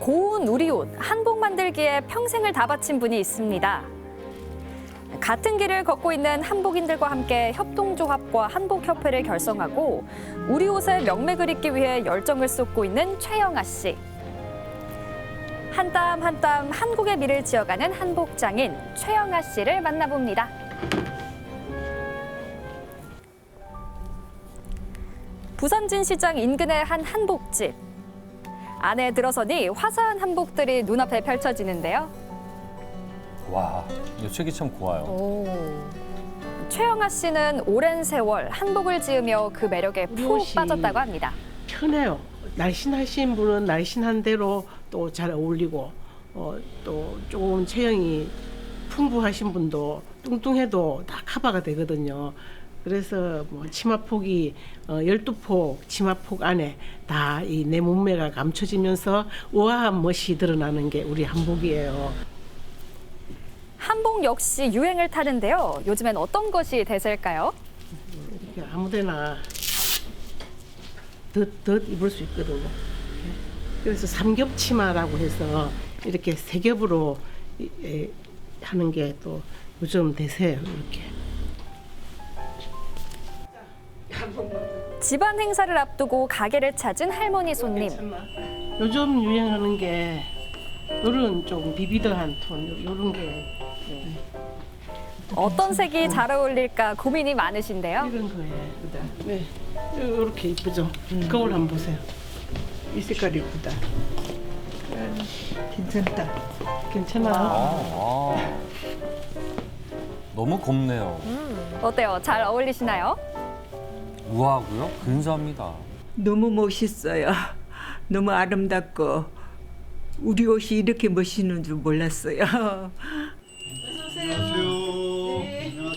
고운 우리옷 한복 만들기에 평생을 다 바친 분이 있습니다. 같은 길을 걷고 있는 한복인들과 함께 협동조합과 한복협회를 결성하고 우리 옷의 명맥을 잇기 위해 열정을 쏟고 있는 최영아 씨. 한 땀 한 땀 한국의 미를 지어가는 한복장인 최영아 씨를 만나봅니다. 부산진 시장 인근의 한 한복집. 안에 들어서니 화사한 한복들이 눈앞에 펼쳐지는데요. 와, 이 책이 참 고와요. 최영아 씨는 오랜 세월 한복을 지으며 그 매력에 푹 무엇이- 빠졌다고 합니다. 편해요. 날씬하신 분은 날씬한 대로 또 잘 어울리고 어, 또 조금 체형이 풍부하신 분도 뚱뚱해도 다 커버가 되거든요. 그래서 뭐 치마폭이 어, 12폭 치마폭 안에 다 이 내 몸매가 감춰지면서 우아한 멋이 드러나는 게 우리 한복이에요. 한복 역시 유행을 타는데요. 요즘엔 어떤 것이 대세일까요? 이렇게 아무데나 덧덧 입을 수 있거든요. 그래서 삼겹 치마라고 해서 이렇게 세 겹으로 이- 하는 게 또 요즘 대세예요. 이렇게. 집안 행사를 앞두고 가게를 찾은 할머니 손님. 요즘 유행하는 게 요런 좀 비비드한 톤 요- 요런 게 어떤 색이 잘 어울릴까 고민이 많으신데요. 이런 거예요. 네, 요렇게 이쁘죠. 거울 한번 보세요. 이 색깔 이쁘다. 괜찮다. 괜찮아요? 아, 아. 너무 곱네요. 어때요? 잘 어울리시나요? 우아하고요. 근사합니다. 너무 멋있어요. 너무 아름답고 우리 옷이 이렇게 멋있는 줄 몰랐어요.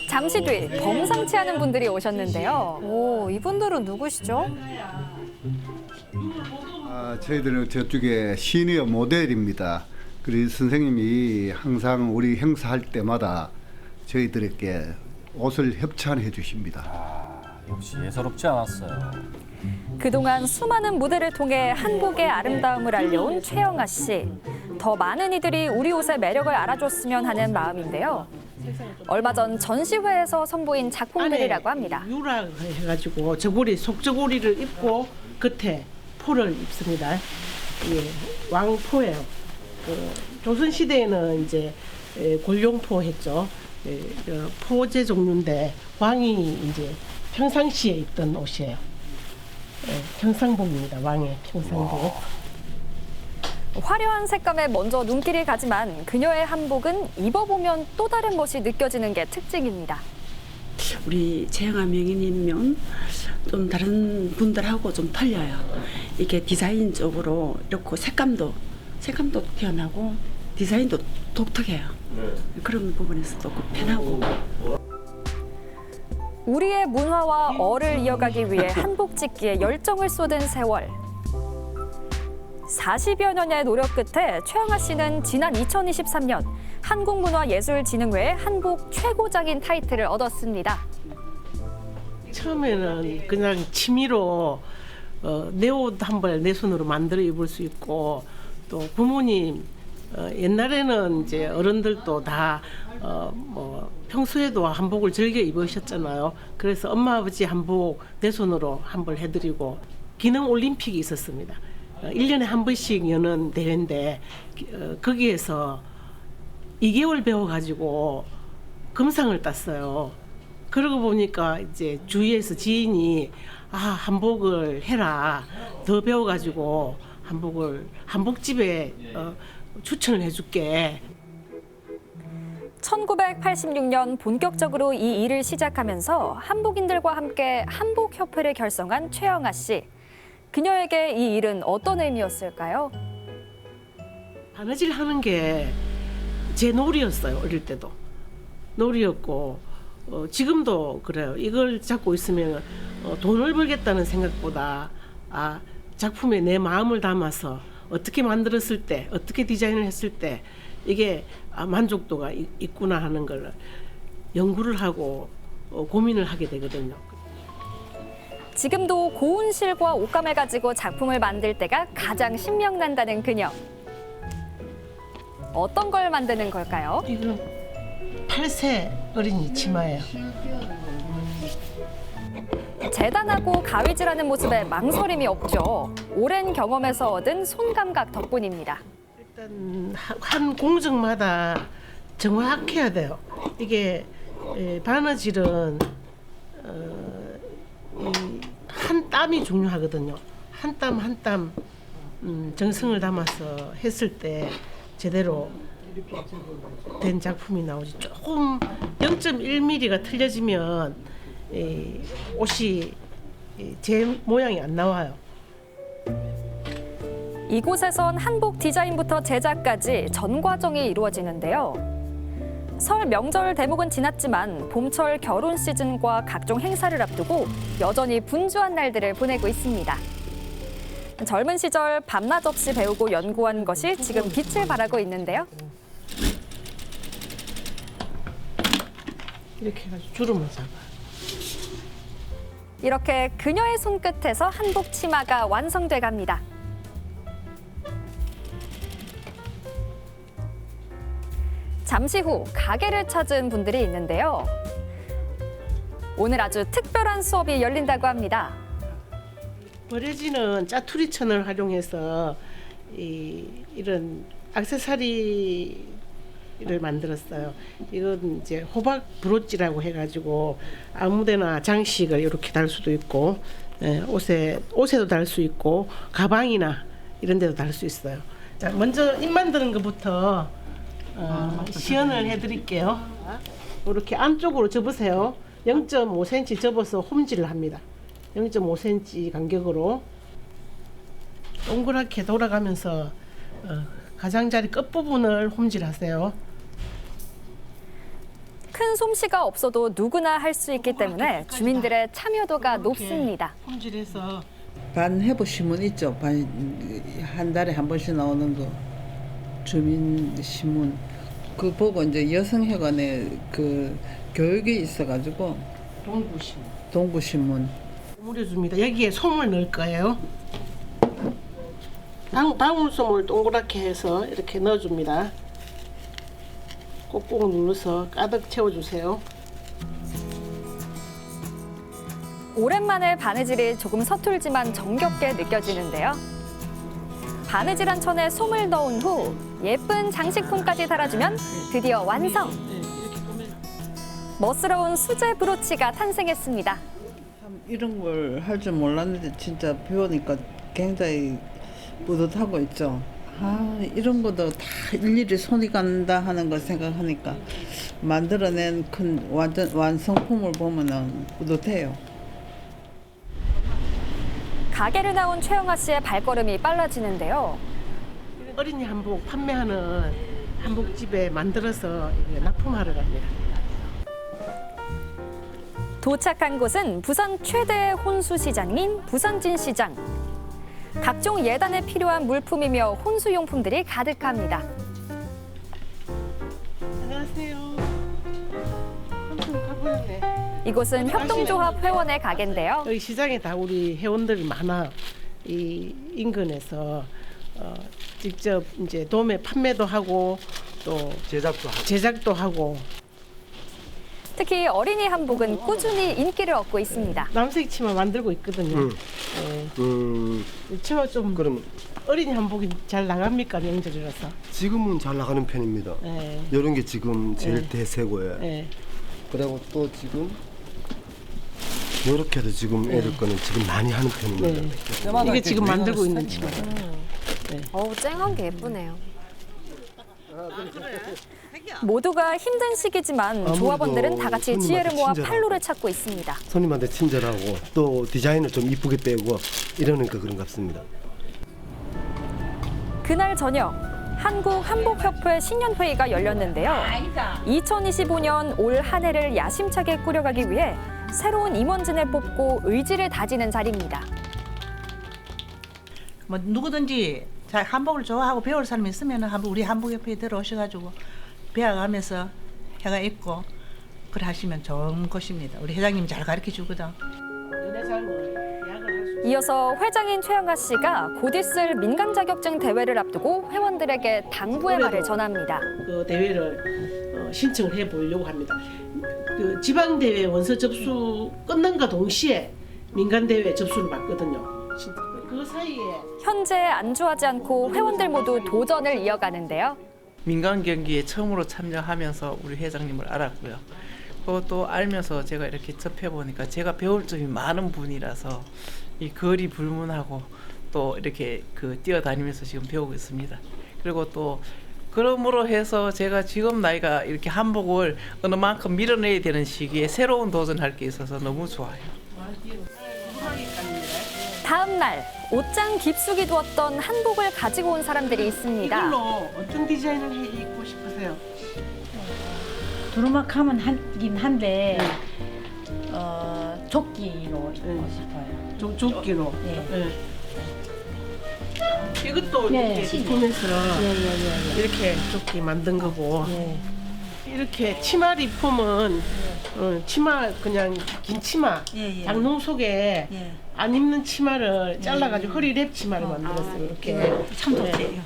잠시 뒤 범상치 않은 분들이 오셨는데요. 오, 이분들은 누구시죠? 아, 저희들은 저쪽에 시니어 모델입니다. 그리고 선생님이 항상 우리 행사할 때마다 저희들에게 옷을 협찬해 주십니다. 아, 역시 예사롭지 않았어요. 그동안 수많은 무대를 통해 한복의 아름다움을 알려온 최영아 씨. 더 많은 이들이 우리 옷의 매력을 알아줬으면 하는 마음인데요. 얼마 전 전시회에서 선보인 작품들이라고 합니다. 유라 해가지고 저고리 속저고리를 입고 겉에 포를 입습니다. 예, 왕포예요. 그 조선 시대에는 이제 예, 골룡포 했죠. 예, 그 포제 종류인데 왕이 이제 평상시에 입던 옷이에요. 예, 평상복입니다. 왕의 평상복. 화려한 색감에 먼저 눈길이 가지만 그녀의 한복은 입어보면 또 다른 멋이 느껴지는 게 특징입니다. 우리 최영아 명인이면 좀 다른 분들하고 좀 틀려요. 이게 디자인적으로 이렇게 색감도 색감도 튀어나고 디자인도 독특해요. 그런 부분에서도 그 편하고 우리의 문화와 어를 이어가기 위해 한복 짓기에 열정을 쏟은 세월. 40여 년의 노력 끝에 최영아 씨는 지난 2023년 한국문화예술진흥회의 한복 최고장인 타이틀을 얻었습니다. 처음에는 그냥 취미로 어, 내옷 한 벌 내 손으로 만들어 입을 수 있고 또 부모님 어, 옛날에는 이제 어른들도 다 어, 뭐 평소에도 한복을 즐겨 입으셨잖아요. 그래서 엄마 아버지 한복 내 손으로 한벌 해드리고 기능 올림픽이 있었습니다. 어, 1년에 한 번씩 여는 대회인데 기- 어, 거기에서 2개월 배워가지고 금상을 땄어요. 그러고 보니까 이제 주위에서 지인이 아 한복을 해라 더 배워가지고 한복을 한복집에 어, 추천을 해줄게 1986년 본격적으로 이 일을 시작하면서 한복인들과 함께 한복협회를 결성한 최영아 씨. 그녀에게 이 일은 어떤 의미였을까요? 바느질 하는 게 제 놀이였어요 어릴 때도 놀이였고 어, 지금도 그래요 이걸 잡고 있으면 어, 돈을 벌겠다는 생각보다 아 작품에 내 마음을 담아서 어떻게 만들었을 때 어떻게 디자인을 했을 때 이게 아, 만족도가 있, 있구나 하는 걸 연구를 하고 어, 고민을 하게 되거든요. 지금도 고운 실과 옷감을 가지고 작품을 만들 때가 가장 신명난다는 그녀. 어떤 걸 만드는 걸까요? 이건 8세 어린이 치마예요. 재단하고 가위질하는 모습에 망설임이 없죠. 오랜 경험에서 얻은 손 감각 덕분입니다. 일단 하- 한 공정마다 정확해야 돼요. 이게 에, 바느질은 어, 이한 땀이 중요하거든요. 한 땀 한땀 음, 정성을 담아서 했을 때 제대로 된 작품이 나오지. 조금 0.1mm가 틀려지면 이 옷이 이제 모양이 안 나와요. 이곳에선 한복 디자인부터 제작까지 전 과정이 이루어지는데요. 설 명절 대목은 지났지만 봄철 결혼 시즌과 각종 행사를 앞두고 여전히 분주한 날들을 보내고 있습니다. 젊은 시절 밤낮 없이 배우고 연구한 것이 지금 빛을 발하고 있는데요. 이렇게 해가지고 주름을 잡아. 이렇게 그녀의 손끝에서 한복 치마가 완성돼 갑니다. 잠시 후 가게를 찾은 분들이 있는데요. 오늘 아주 특별한 수업이 열린다고 합니다. 버려지는 짜투리 천을 활용해서 이, 이런 액세서리를 만들었어요. 이건 이제 호박 브로치라고 해가지고 아무데나 장식을 이렇게 달 수도 있고 예, 옷에 옷에도 달 수 있고 가방이나 이런 데도 달 수 있어요. 자, 먼저 입 만드는 것부터 어, 시연을 해드릴게요. 이렇게 안쪽으로 접으세요. 0.5cm 접어서 홈질을 합니다. 0.5cm 간격으로 동그랗게 돌아가면서 어, 가장자리 끝부분을 홈질하세요. 큰 솜씨가 없어도 누구나 할 수 있기 때문에 주민들의 참여도가 높습니다. 홈질해서 반 해보시면 있죠. 반, 한 달에 한 번씩 나오는 거 주민 신문 그 보고 이제 여성회관에 그 교육이 있어가지고 동구심 동구 신문 버무려줍니다. 여기에 솜을 넣을 거예요. 방, 방울솜을 동그랗게 해서 이렇게 넣어줍니다. 꼭꼭 눌러서 가득 채워주세요. 오랜만에 바느질이 조금 서툴지만 정겹게 느껴지는데요. 바느질한 천에 솜을 넣은 후 예쁜 장식품까지 달아주면 드디어 완성! 멋스러운 수제 브로치가 탄생했습니다. 참 이런 걸 할 줄 몰랐는데 진짜 배우니까 굉장히 뿌듯하고 있죠. 아 이런 것도 다 일일이 손이 간다 하는 걸 생각하니까 만들어낸 큰 완전 완성품을 보면은 뿌듯해요. 가게를 나온 최영아 씨의 발걸음이 빨라지는데요. 어린이 한복 판매하는 한복집에 만들어서 납품하러 갑니다. 도착한 곳은 부산 최대의 혼수 시장인 부산진 시장. 각종 예단에 필요한 물품이며 혼수용품들이 가득합니다. 안녕하세요. 한번. 이곳은 협동조합 회원의 가게인데요. 여기 시장에 다 우리 회원들이 많아. 이 인근에서 어, 직접 이제 도매 판매도 하고 또 제작도 하고 제작도 하고 특히 어린이 한복은 꾸준히 인기를 얻고 있습니다. 남색 치마 만들고 있거든요. 음. 예. 음, 이 치마 좀 그러면 어린이 한복이 잘 나갑니까 명절이라서? 지금은 잘 나가는 편입니다. 예. 이런 게 지금 제일 네. 대세고요. 예. 그리고 또 지금 이렇게도 지금 애들 거는 지금 많이 하는 편입니다. 네. 이게 지금 만들고 있는 치마. 어우 쨍한 게 예쁘네요. 모두가 힘든 시기지만 아무래도 조합원들은 다 같이 지혜를 모아 손님한테 판로를 찾고 있습니다. 손님한테 친절하고 또 디자인을 좀 이쁘게 빼고 이러니까 그런 것 같습니다. 그날 저녁 한국 한복협회 신년회의가 열렸는데요. 2025년 올 한 해를 야심차게 꾸려가기 위해 새로운 임원진을 뽑고 의지를 다지는 자리입니다. 뭐 누구든지 자 한복을 좋아하고 배울 사람이 있으면 한번 우리 한복협회에 들어오셔가지고 배워가면서 해가 있고 그래 하시면 좋은 것입니다. 우리 회장님 잘 가르쳐 주거든. 이어서 회장인 최영아 씨가 곧 있을 민간 자격증 대회를 앞두고 회원들에게 당부의 말을 전합니다. 그 대회를 어, 신청을 해 보려고 합니다. 그 지방 대회 원서 접수 끝난과 동시에 민간 대회 접수를 받거든요. 진- 그 사이에 현재 안주하지 않고 회원들 모두 도전을 이어가는데요. 민간 경기에 처음으로 참여하면서 우리 회장님을 알았고요. 그것도 알면서 제가 이렇게 접해 보니까 제가 배울 점이 많은 분이라서 이 거리 불문하고 또 이렇게 그 뛰어다니면서 지금 배우고 있습니다. 그리고 또 그러므로 해서 제가 지금 나이가 이렇게 한복을 어느 만큼 밀어내야 되는 시기에 새로운 도전할 게 있어서 너무 좋아요. 다음 날 옷장 깊숙이 두었던 한복을 가지고 온 사람들이 있습니다. 이걸로 어떤 디자인을 해 입고 싶으세요? 두루마카면 하긴 한데 어, 조끼로 입고 싶어요. 조, 조끼로. 예. 예. 이것도 예. 이렇게 리폼에서 예예예. 이렇게 조끼 만든 거고 예. 이렇게 치마 리폼은 어, 치마 그냥 긴 치마 예, 예. 장롱 속에 예. 안 입는 치마를 잘라가지고 허리 랩 치마를 만들었어요 이렇게 참 네. 좋대요.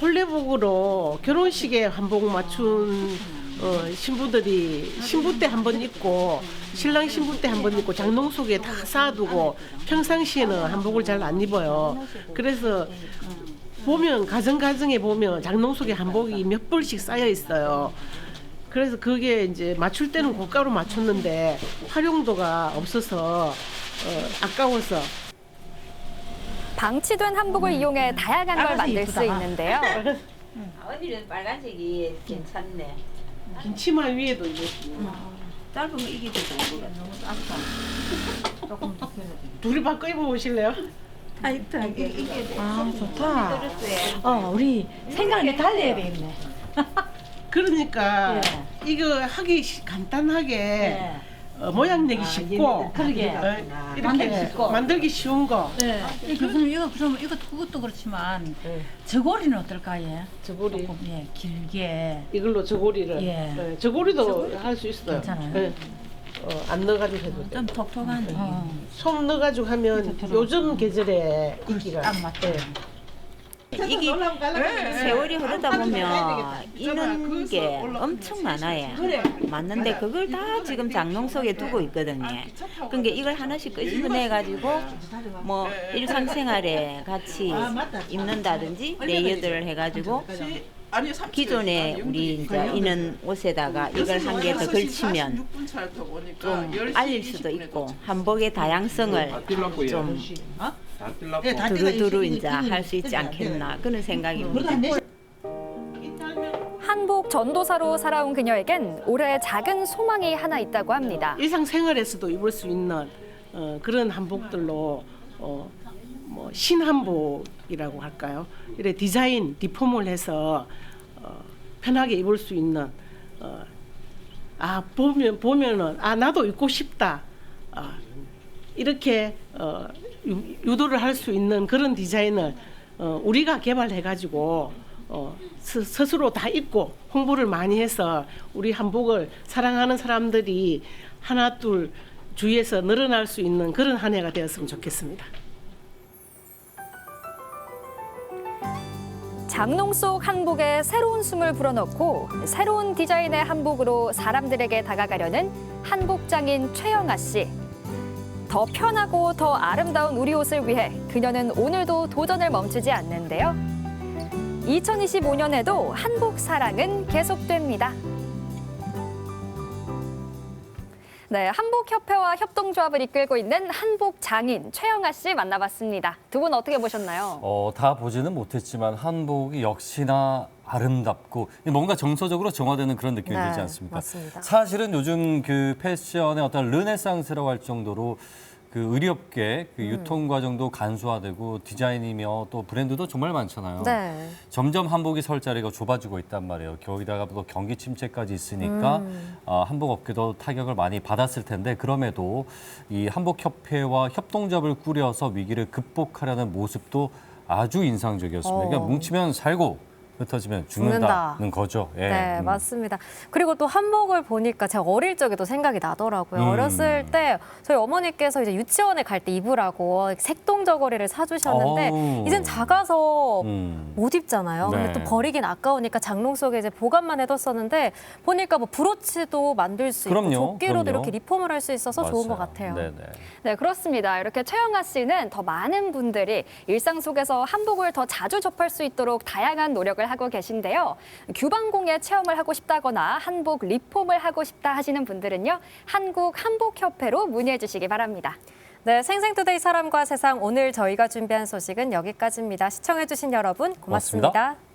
홀레복으로 결혼식에 한복 맞춘 어, 신부들이 신부 때 한 번 입고 신랑 신부 때 한 번 입고 장롱 속에 다 쌓아두고 평상시에는 한복을 잘 안 입어요. 그래서 보면 가정 가정에 보면 장롱 속에 한복이 몇 벌씩 쌓여 있어요. 그래서 그게 이제 맞출 때는 고가로 맞췄는데 활용도가 없어서 어, 아까워서 방치된 한복을 이용해 다양한 걸 만들 수 있는데요. 언니는 빨간색이 괜찮네. 긴 치마 위에도 이제 짧으면 이게 더 좋은 거 같아. 둘이 바꿔 입어보실래요? 아 좋다. 어 우리 생각이 달라야 되겠네. 그러니까 예. 이거 하기 쉬- 간단하게 어, 모양 내기 쉽고 그러게. 어, 이렇게 만들기 쉽고. 만들기 쉬운 거 네. 이 교수님 이거 그럼 이거 그것도 그렇지만 저고리는 어떨까요? 저고리 조금 예 길게. 이걸로 저고리를 예. 예, 저고리도 할 수 있어요. 괜찮아요? 예. 어, 안 넣어가지고 해도 돼. 좀 톡톡한. 어. 솜 넣어가지고 하면 요즘 계절에 인기가 딱 맞다. 예. 이게 세월이 흐르다 보면 이는 게 엄청 많아요. 맞는데 그걸 다 지금 장롱 속에 두고 있거든요. 그러니까 이걸 하나씩 끄집어내가지고 뭐 일상생활에 같이 입는다든지 레이어드를 해가지고 기존에 우리 이제 이는 옷에다가 이걸 한 개 더 걸치면 좀 알릴 수도 있고 한복의 다양성을 좀 두루두루 이제 할 수 있지 않겠나 그런 생각입니다. 한복 전도사로 살아온 그녀에겐 올해 작은 소망이 하나 있다고 합니다. 일상생활에서도 입을 수 있는 어, 그런 한복들로 어, 뭐 신한복이라고 할까요? 이래 디자인 리폼을 해서 어, 편하게 입을 수 있는 어, 아 보면 보면은 아 나도 입고 싶다 아, 이렇게 어, 유, 유도를 할 수 있는 그런 디자인을 어, 우리가 개발해 가지고 어, 스, 스스로 다 입고 홍보를 많이 해서 우리 한복을 사랑하는 사람들이 하나 둘 주위에서 늘어날 수 있는 그런 한 해가 되었으면 좋겠습니다. 장롱 속 한복에 새로운 숨을 불어넣고 새로운 디자인의 한복으로 사람들에게 다가가려는 한복장인 최영아 씨. 더 편하고 더 아름다운 우리 옷을 위해 그녀는 오늘도 도전을 멈추지 않는데요. 2025년에도 한복 사랑은 계속됩니다. 네, 한복협회와 협동조합을 이끌고 있는 한복 장인 최영아 씨 만나봤습니다. 두 분 어떻게 보셨나요? 어, 다 보지는 못했지만 한복이 역시나 아름답고 뭔가 정서적으로 정화되는 그런 느낌이 네, 들지 않습니까? 맞습니다. 사실은 요즘 그 패션의 어떤 르네상스라고 할 정도로 그 의리업계 그 유통 과정도 간소화되고 디자인이며 또 브랜드도 정말 많잖아요. 네. 점점 한복이 설 자리가 좁아지고 있단 말이에요. 거기다가 또 경기 침체까지 있으니까 어, 한복 업계도 타격을 많이 받았을 텐데 그럼에도 이 한복협회와 협동조합을 꾸려서 위기를 극복하려는 모습도 아주 인상적이었습니다. 어. 그러니까 뭉치면 살고 흩어지면 죽는다. 죽는다는 거죠. 예. 네, 음. 맞습니다. 그리고 또 한복을 보니까 제가 어릴 적에도 생각이 나더라고요. 음. 어렸을 때 저희 어머니께서 이제 유치원에 갈 때 입으라고 색동 저고리를 사주셨는데. 이젠 작아서 음. 못 입잖아요. 근데 네. 또 버리긴 아까우니까 장롱 속에 이제 보관만 해뒀었는데 보니까 뭐 브로치도 만들 수 그럼요, 있고 조끼로도 그럼요. 이렇게 리폼을 할 수 있어서 좋은 것 맞아요. 같아요. 네네. 네, 그렇습니다. 이렇게 최영아 씨는 더 많은 분들이 일상 속에서 한복을 더 자주 접할 수 있도록 다양한 노력 을 하고 계신데요. 규방공예 체험을 하고 싶다거나 한복 리폼을 하고 싶다 하시는 분들은요. 한국 한복협회로 문의해 주시기 바랍니다. 네, 생생투데이 사람과 세상 오늘 저희가 준비한 소식은 여기까지입니다. 시청해 주신 여러분 고맙습니다. 고맙습니다.